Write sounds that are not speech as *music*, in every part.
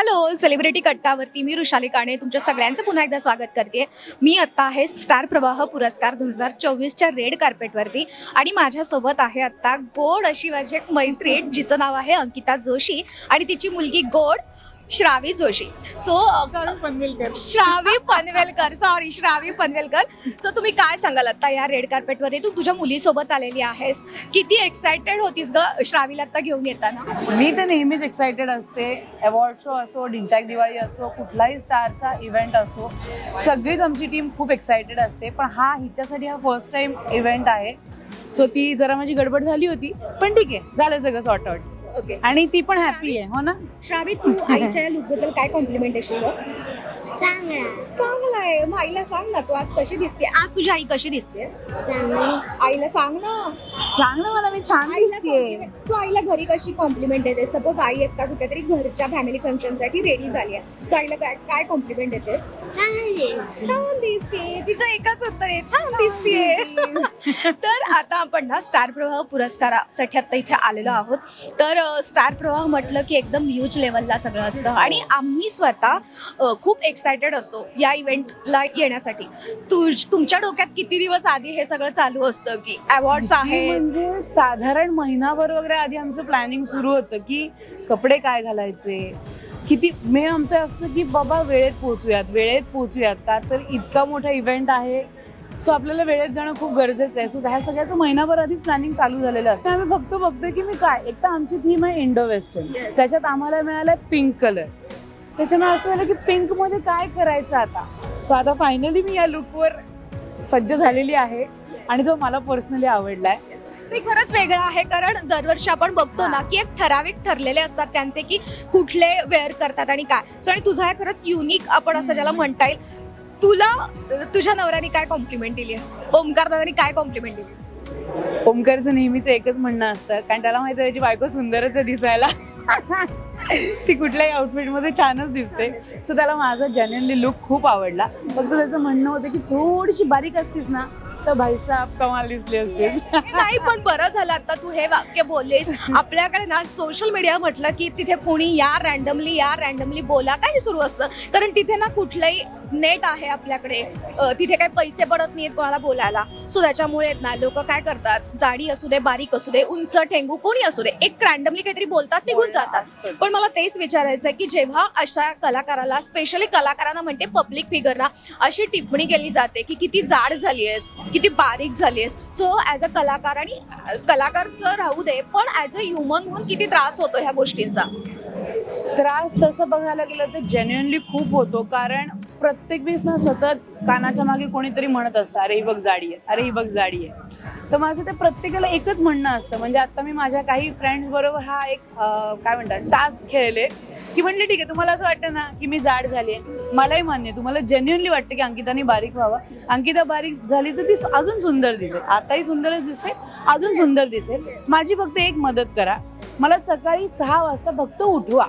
Hello celebrity कट्टावरती मी ऋषाली काणे तुमच्या सगळ्यांचं पुन्हा एकदा स्वागत करते. मी आत्ता आहे स्टार प्रवाह पुरस्कार दोन हजार चोवीसच्या रेड कार्पेटवरती आणि माझ्यासोबत आहे आत्ता गोड अशी माझी एक मैत्रीण जिचं नाव आहे अंकिता जोशी आणि तिची मुलगी गोड Shravi Joshi. So Panvelkar. Shravi Panvelkar. Sorry Shravi Panvelkar. So तुम्ही काय सांगाल आता या रेड कार्पेटवरती तू तुझ्या मुलीसोबत आलेली आहेस. किती एक्सायटेड होतीस ग श्रावीला आता घेऊन येताना? मी तर नेहमीच एक्सायटेड असते. अवॉर्ड शो असो ढिंचाक दिवाळी असो कुठलाही स्टारचा इव्हेंट असो सगळीच आमची टीम खूप एक्सायटेड असते. पण हा हिच्यासाठी हा फर्स्ट टाइम इव्हेंट आहे. सो ती जरा माझी गडबड झाली होती. पण ठीक आहे झालं सगळं सॉर्ट आउट ओके आणि ती पण हॅपी आहे हो ना? श्रावी तू आईच्या लुकबद्दल काय कॉम्प्लिमेंट देशील ग? चांगला. चांगलं आहे मग आईला सांग ना तू आज कशी दिसते? आज तुझी आई कशी दिसते? आईला सांग ना. सांग ना मला मी छान compliment- तू आईला घरी कशी कॉम्प्लिमेंट देते सपोज आई आता कुठेतरी घरच्या फॅमिली फंक्शनसाठी रेडी झाली आहे. सो आईला काय काय कॉम्प्लिमेंट देतेस? छान दिसते तिचं एकच उत्तर आहे. छान दिसते *laughs* तर आता आपण ना स्टार प्रवाह पुरस्कारासाठी आता इथे आलेलो आहोत. तर स्टार प्रवाह म्हटलं की एकदम ह्यूज लेवलला सगळं असतं. आणि आम्ही स्वतः खूप एक्सायटेड असतो. या इव्हेंटला येण्यासाठी. तुझ तुमच्या डोक्यात किती दिवस आधी हे सगळं चालू असतं की अवॉर्ड्स आहेत? म्हणजे साधारण महिनाभर वगैरे आधी आमचं प्लॅनिंग सुरू होतं की कपडे काय घालायचे? किती मे आमचं असतं की बाबा वेळेत पोहोचूयात वेळेत पोहोचूयात का? तर इतका मोठा इव्हेंट आहे. सो आपल्याला वेळेत जाणं खूप गरजेचं आहे. सो ह्या सगळ्याचं महिनाभर आधीच प्लॅनिंग चालू झालेलं असतं. आम्ही फक्त बघतोय की मी काय एक तर आमची थीम आहे इंडो वेस्टर्न. त्याच्यात आम्हाला मिळालाय पिंक कलर त्याच्यामुळे असं झालं की पिंकमध्ये काय करायचं आता? सो आता फायनली मी या लुकवर सज्ज झालेली आहे आणि जो मला पर्सनली आवडलाय. ते खरंच वेगळं आहे कारण दरवर्षी आपण बघतो ना की एक ठराविक ठरलेले असतात त्यांचे की कुठले वेअर करतात आणि काय. सो आणि तुझा हे खरंच युनिक आपण असं ज्याला म्हणता येईल. तुला तुझ्या नवऱ्याने काय कॉम्प्लिमेंट दिली आहे? ओमकार दादानी काय कॉम्प्लिमेंट दिली? ओमकारचं नेहमीच एकच म्हणणं असतं कारण त्याला माहिती आहे त्याची बायको सुंदरच आहे दिसायला. *laughs* ती कुठल्याही आउटफिटमध्ये छानच दिसते. सो त्याला माझा जेन्युअनली लुक खूप आवडला. फक्त त्याचं म्हणणं होतं की थोडीशी बारीक असतीस ना तर भाईसाहेब कमाल दिसली नाही पण बरं झालं आता तू हे वाक्य बोललेस. *laughs* आपल्याकडे ना सोशल मीडिया म्हटलं की तिथे कोणी या रॅन्डमली या रॅन्डमली बोला काय सुरू असतं. कारण तिथे ना कुठलंही नेट आहे आपल्याकडे. अ, तिथे काही पैसे पडत नाहीत कोणाला बोलायला. सो त्याच्यामुळे ना लोक काय करतात? जाडी असू दे बारीक असू दे उंच ठेंगू कोणी असू दे एक रॅन्डमली काहीतरी बोलतात निघून जातात. पण मला तेच विचारायचं आहे की जेव्हा अशा कलाकाराला स्पेशली कलाकारांना म्हणते पब्लिक फिगरना अशी टिप्पणी केली जाते की किती जाड झाली आहेस? किती बारीक झाली आहेस सो ॲज अ कलाकार आणि कलाकारचं राहू दे पण ॲज अ ह्युमन म्हणून किती त्रास होतो ह्या गोष्टींचा. त्रास तसं बघायला गेलं तर जेन्युअनली खूप होतो. कारण प्रत्येक वेळेस ना सतत कानाच्या मागे कोणीतरी म्हणत असतं अरे ही बघ जाडी आहे अरे ही बघ जाडी आहे. तर माझं ते प्रत्येकाला एकच म्हणणं असतं. म्हणजे आता मी माझ्या काही फ्रेंड्स बरोबर हा एक काय म्हणतात टास्क खेळले की म्हणले ठीक आहे तुम्हाला असं वाटतं ना की मी जाड झाली आहे? मलाही मान्य आहे. तुम्हाला जेन्युअनली वाटतं की अंकिताने बारीक व्हावं? अंकिता बारीक झाली तर ती अजून सुंदर दिसेल. आताही सुंदरच दिसते अजून सुंदर दिसेल. माझी फक्त एक मदत करा. मला सकाळी सहा वाजता फक्त उठवा.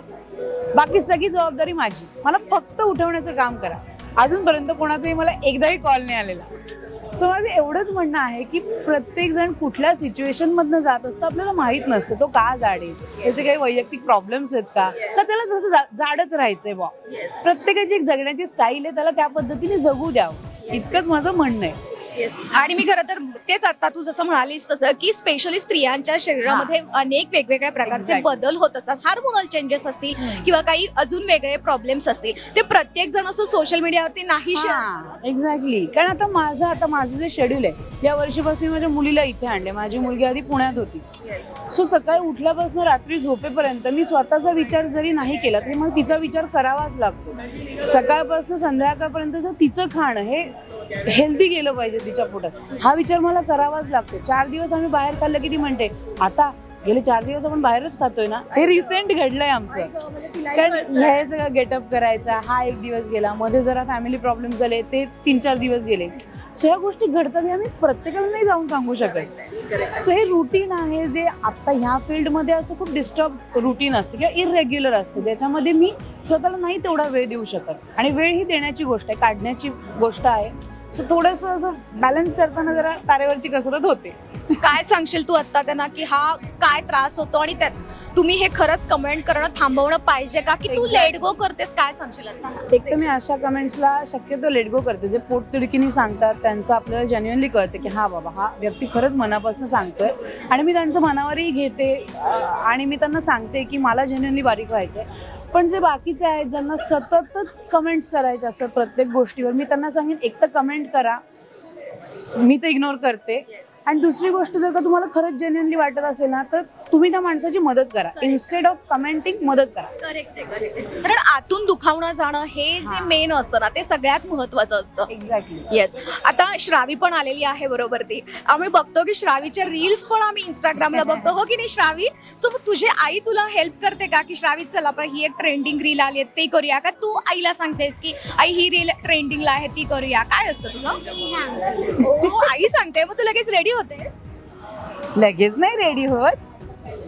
बाकी सगळी जबाबदारी माझी. मला फक्त उठवण्याचं काम करा. अजूनपर्यंत कोणाचाही मला एकदाही कॉल नाही आलेला. सो माझं एवढंच म्हणणं आहे की प्रत्येक जण कुठल्या सिच्युएशन मधनं जात असतं आपल्याला माहीत नसतं. तो का जाड आहे? त्याचे काही वैयक्तिक प्रॉब्लेम्स आहेत का? का त्याला तसं जा- जाडच राहायचंय बा प्रत्येकाची एक जगण्याची स्टाईल आहे त्याला त्या पद्धतीने जगू द्यावं. इतकंच माझं म्हणणं आहे. आणि मी खरं तर तेच आता तू जसं म्हणालीस तसं की स्पेशली स्त्रियांच्या शरीरामध्ये अनेक वेगवेगळ्या प्रकारचे. बदल होत असतात. हार्मोनल चेंजेस असतील किंवा काही अजून वेगळे प्रॉब्लेम्स असतील. ते प्रत्येक जण असं सोशल मीडियावरती नाही एक्झॅक्टली कारण आता माझं आता माझं जे शेड्यूल आहे या वर्षीपासून माझ्या मुलीला इथे आणले माझी मुलगी आधी पुण्यात होती. सो सकाळी उठल्यापासून रात्री झोपेपर्यंत मी स्वतःचा विचार जरी नाही केला तरी मला तिचा विचार करावाच लागतो. सकाळपासून संध्याकाळपर्यंत जर तिचं खाणं हे हेल्दी गेलं पाहिजे तिच्या पोटात हा विचार मला करावाच लागतो. चार दिवस आम्ही बाहेर खाल्लं की ती म्हणते आता गेले चार दिवस आपण बाहेरच खातोय ना? हे रिसेंट घडलंय आमचं. कारण हे सगळं गेटअप करायचा हा एक दिवस गेला मध्ये जरा फॅमिली प्रॉब्लेम झाले ते तीन चार दिवस गेले. सो ह्या गोष्टी घडतात हे आम्ही प्रत्येकाला नाही जाऊन सांगू शकत. सो हे रुटीन आहे जे आता ह्या फील्डमध्ये असं खूप डिस्टर्ब रुटीन असतं किंवा इरेग्युलर असतं. ज्याच्यामध्ये मी स्वतःला नाही तेवढा वेळ देऊ शकत. आणि वेळ ही देण्याची गोष्ट आहे काढण्याची गोष्ट आहे. सो थोडंसं असं बॅलन्स करताना जरा तारेवरची कसरत होते. काय सांगशील तू आता त्यांना की हा काय त्रास होतो आणि त्यात तुम्ही हे खरंच कमेंट करणं थांबवणं पाहिजे का? की तू. लेट गो करतेस? काय सांगशील आता एक तर मी अशा कमेंट्सला शक्यतो लेट गो करते. जे पोटतिडकीनी सांगतात त्यांचं आपल्याला जेन्युअनली कळते की हा बाबा हा व्यक्ती खरंच मनापासून सांगतोय. आणि मी त्यांचं मनावरही घेते आणि मी त्यांना सांगते की मला जेन्युअनली बारीक व्हायचंय. पण जे बाकीचे आहेत ज्यांना सततच कमेंट्स करायचे असतात प्रत्येक गोष्टीवर मी त्यांना सांगेन एक तर कमेंट करा. मी ते इग्नोर करते. आणि दुसरी गोष्ट जर का तुम्हाला खरंच जेन्युअनली वाटत असेल ना तर तुम्ही त्या माणसाची मदत करा. इन्स्टेड ऑफ कमेंटिंग मदत करा. करेक्ट आहे करेक्ट कारण आतून दुखावणं जाणं हे जे. मेन असतं ना ते सगळ्यात महत्वाचं असतं. एक्झॅक्टली येस आता श्रावी पण आलेली आहे बरोबर ती. आम्ही बघतो की श्रावीच्या रील्स पण आम्ही इंस्टाग्रामला *laughs* बघतो. हो की नाही श्रावी? सो मग तुझी आई तुला हेल्प करते का? की श्रावी चल आपण ही एक ट्रेंडिंग रील आली आहे ते करूया का? तू आईला सांगतेस की आई ही रील ट्रेंडिंगला आहे ती करूया. काय असतं तुझं? सांगते. हो आई सांगते. मग तू लगेच रेडी होते लगेच नाही रेडी होत.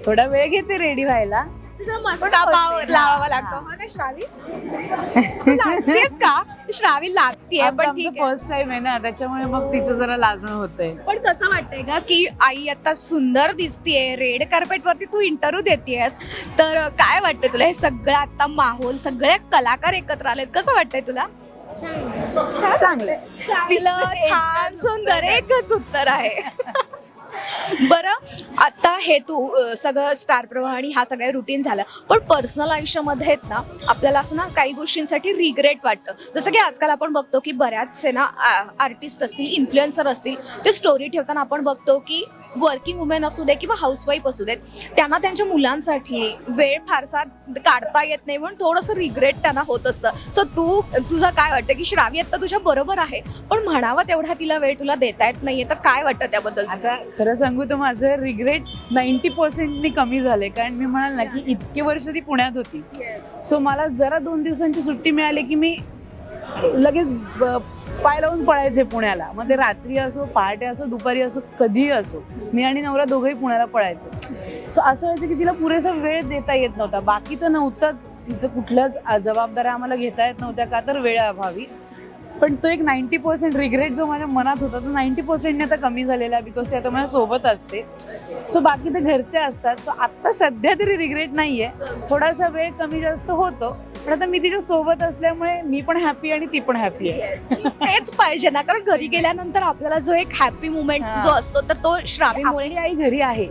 थोडा वेळ घेते रेडी व्हायला. लावावा लागतो. हा. ना श्रावी? *laughs* लाजतेस का? श्रावी लाजतीये पण ठीक फर्स्ट टाइम आहे ना त्याच्यामुळे मग तिचं जरा लाजणं होतंय. पण कसं वाटतंय का की आई आता सुंदर दिसतीये रेड कार्पेट वरती तू इंटरव्ह्यू देतेयस. तर काय वाटतंय तुला? हे सगळं आता माहोल सगळे कलाकार एकत्र आलेत. कसं वाटतंय तुला? चांगलं. चांगलं. छान सुंदर एकच उत्तर आहे. *laughs* बरं आता हे तू सगळं स्टार प्रवाह आणि हा सगळं रुटीन झालं. पण पर्सनल आयुष्यामध्ये आहेत ना आपल्याला असं ना काही गोष्टींसाठी रिग्रेट वाटतं. जसं की आजकाल आपण बघतो की बऱ्याचसे ना आर्टिस्ट असतील इन्फ्लुएन्सर असतील ते स्टोरी ठेवताना आपण बघतो की वर्किंग वुमेन असू दे किंवा हाऊसवाईफ असू देत त्यांना त्यांच्या मुलांसाठी वेळ फारसा काढता येत नाही म्हणून थोडंसं रिग्रेट त्यांना होत असतं. सो तू तुझं काय वाटतं की श्रावी आत्ता तुझ्या बरोबर आहे पण म्हणावा तेवढा तिला वेळ तुला देता येत नाहीये तर काय वाटतं त्याबद्दल? आता खरं सांगू तर माझं रिग्रेट नाईन्टी पर्सेंटनी कमी झाले कारण मी म्हणाल ना की इतके वर्ष ती पुण्यात होती. सो मला जरा दोन दिवसांची सुट्टी मिळाली की मी लगेच पाय लावून पळायचे पुण्याला. मग ते रात्री असो पहाटे असो दुपारी असो कधीही असो मी आणि नवरा दोघंही पुण्याला पळायचो. सो असं व्हायचं की तिला पुरेसा वेळ देता येत नव्हता. बाकी तर नव्हताच. तिचं कुठल्याच जबाबदाऱ्या आम्हाला घेता येत नव्हत्या का तर वेळ अभावी पण तो एक नाईन्टी पर्सेंट रिग्रेट जो माझ्या मनात होता तो नाईन्टी पर्सेंटने आता कमी झालेला आहे बिकॉज ते आता माझ्या सोबत असते. सो बाकी ते घरचे असतात. सो आत्ता सध्या तरी रिग्रेट नाही आहे थोडासा वेळ कमी जास्त होतो. पण आता मी तिच्या सोबत असल्यामुळे मी पण हॅपी आणि ती पण हॅपी आहे. तेच पाहिजे ना कारण घरी गेल्यानंतर आपल्याला जो एक हॅपी मुमेंट. जो असतो तर तो श्रावीमुळे आपली आई घरी आहे.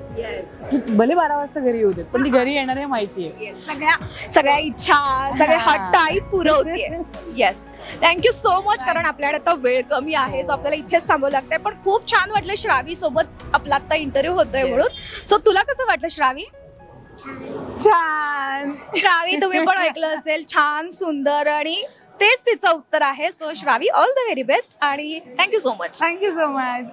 ती भले बारा वाजता घरी येऊ देत पण ती घरी येणार आहे माहिती आहे सगळ्या सगळ्या इच्छा सगळे हा. हट्ट आई पुरवते येस थँक्यू सो मच कारण आपल्याकडे आता वेळ कमी आहे सो आपल्याला इथेच थांबावं लागतंय. पण खूप छान वाटलं श्रावी सोबत आपला आता इंटरव्ह्यू होतोय. म्हणून. सो तुला कसं वाटलं श्रावी? छान. छान. श्रावी तुम्ही पण ऐकलं असेल. छान सुंदर आणि तेच तिचं उत्तर आहे. So Shravi all the very best आणि thank you so much thank you so much